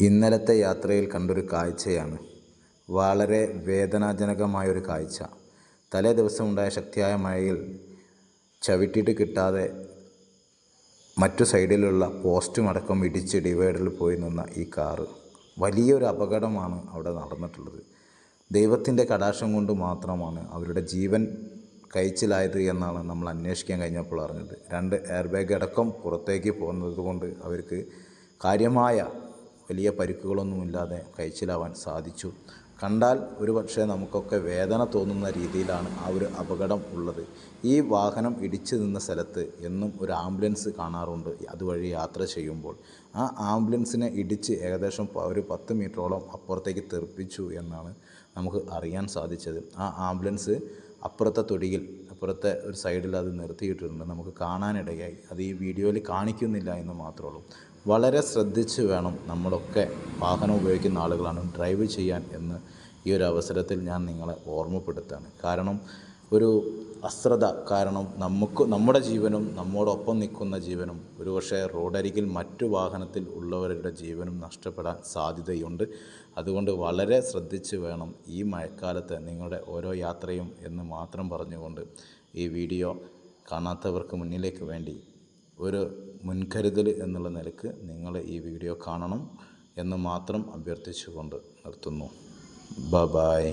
ഇന്നലത്തെ യാത്രയിൽ കണ്ടൊരു കാഴ്ചയാണ്. വളരെ വേദനാജനകമായൊരു കാഴ്ച. തലേ ദിവസം ഉണ്ടായ ശക്തിയായ മഴയിൽ ചവിട്ടിയിട്ട് കിട്ടാതെ മറ്റു സൈഡിലുള്ള പോസ്റ്റും അടക്കം ഇടിച്ച് ഡിവൈഡറിൽ പോയി നിന്ന ഈ കാറ് വലിയൊരു അപകടമാണ് അവിടെ നടന്നിട്ടുള്ളത്. ദൈവത്തിന്റെ കടാക്ഷം കൊണ്ട് മാത്രമാണ് അവരുടെ ജീവൻ കഴിച്ചിലായത് എന്നാണ് നമ്മൾ അന്വേഷിക്കാൻ കഴിഞ്ഞപ്പോൾ അറിഞ്ഞത്. രണ്ട് എയർ ബാഗ് അടക്കം പുറത്തേക്ക് പോകുന്നത് കൊണ്ട് അവർക്ക് കാര്യമായ വലിയ പരിക്കുകളൊന്നുമില്ലാതെ കഴിച്ചിലാവാൻ സാധിച്ചു. കണ്ടാൽ ഒരു പക്ഷേ നമുക്കൊക്കെ വേദന തോന്നുന്ന രീതിയിലാണ് ആ ഒരു അപകടം ഉള്ളത്. ഈ വാഹനം ഇടിച്ചു നിന്ന സ്ഥലത്ത് എന്നും ഒരു ആംബുലൻസ് കാണാറുണ്ട്. അതുവഴി യാത്ര ചെയ്യുമ്പോൾ. ആ ആംബുലൻസിനെ ഇടിച്ച് ഏകദേശം ഒരു പത്ത് മീറ്ററോളം അപ്പുറത്തേക്ക് തെറിപ്പിച്ചു എന്നാണ് നമുക്ക് അറിയാൻ സാധിച്ചത്. ആ ആംബുലൻസ് അപ്പുറത്തെ തൊടിയിൽ അപ്പുറത്തെ ഒരു സൈഡിൽ അത് നിർത്തിയിട്ടുണ്ട്. നമുക്ക് കാണാനിടയായി. അത് ഈ വീഡിയോയിൽ കാണിക്കുന്നില്ല എന്ന് മാത്രമേ ഉള്ളൂ വളരെ ശ്രദ്ധിച്ച് വേണം നമ്മളൊക്കെ വാഹനം ഉപയോഗിക്കുന്ന ആളുകളാണ് ഡ്രൈവ് ചെയ്യാൻ എന്ന് ഈ ഒരു അവസരത്തിൽ ഞാൻ നിങ്ങളെ ഓർമ്മപ്പെടുത്താണ് കാരണം ഒരു അശ്രദ്ധ കാരണം നമുക്ക് നമ്മുടെ ജീവനും നമ്മോടൊപ്പം നിൽക്കുന്ന ജീവനും ഒരുപക്ഷെ റോഡരികിൽ മറ്റു വാഹനത്തിൽ ഉള്ളവരുടെ ജീവനും നഷ്ടപ്പെടാൻ സാധ്യതയുണ്ട്. അതുകൊണ്ട് വളരെ ശ്രദ്ധിച്ച് വേണം ഈ മഴക്കാലത്ത് നിങ്ങളുടെ ഓരോ യാത്രയും എന്ന് മാത്രം പറഞ്ഞുകൊണ്ട് ഈ വീഡിയോ കാണാത്തവർക്ക് മുന്നിലേക്ക് വേണ്ടി ഒരു മുൻകരുതൽ എന്നുള്ള നിലയ്ക്ക് നിങ്ങൾ ഈ വീഡിയോ കാണണം എന്ന് മാത്രം അഭ്യർത്ഥിച്ചുകൊണ്ട് നിർത്തുന്നു. ബ ബായ്